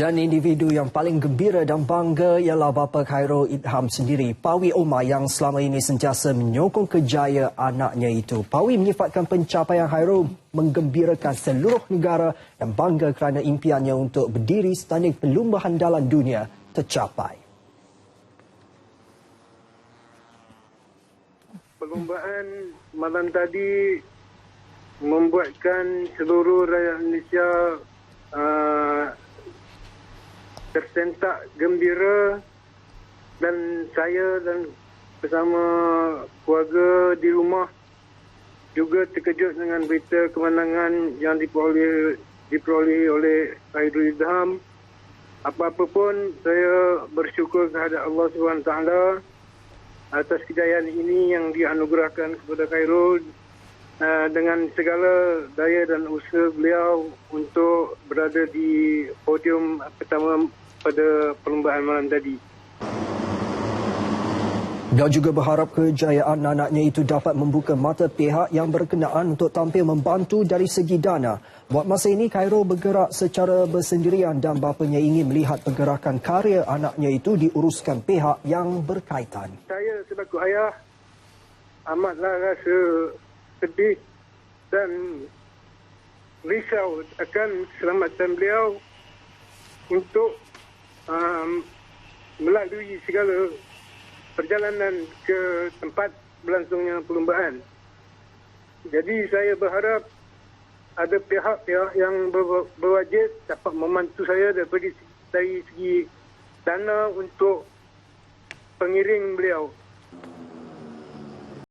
Dan individu yang paling gembira dan bangga ialah bapa Khairul Idham sendiri, Pawi Omar yang selama ini sentiasa menyokong kejayaan anaknya itu. Pawi menyifatkan pencapaian Khairul menggembirakan seluruh negara dan bangga kerana impiannya untuk berdiri setanding pelumba handalan dunia tercapai. Perlumbaan malam tadi membuatkan seluruh rakyat Malaysia tersentak gembira dan saya dan bersama keluarga di rumah juga terkejut dengan berita kemenangan yang diperoleh diperoleh oleh Khairul Idham. Apa-apa pun saya bersyukur kepada Allah SWT atas kejayaan ini yang dianugerahkan kepada Khairul uh, dengan segala daya dan usaha beliau untuk berada di podium pertama pada perlombaan malam tadi. Dia juga berharap kejayaan anaknya itu dapat membuka mata pihak yang berkenaan untuk tampil membantu dari segi dana. Buat masa ini, Cairo bergerak secara bersendirian dan bapanya ingin melihat pergerakan karya anaknya itu diuruskan pihak yang berkaitan. Saya sebagai ayah amatlah rasa sedih dan risau akan keselamatan beliau untuk um, melalui segala perjalanan ke tempat berlangsungnya perlombaan. Jadi saya berharap ada pihak-pihak yang ber- berwajib dapat membantu saya daripada dari segi dana untuk pengiring beliau.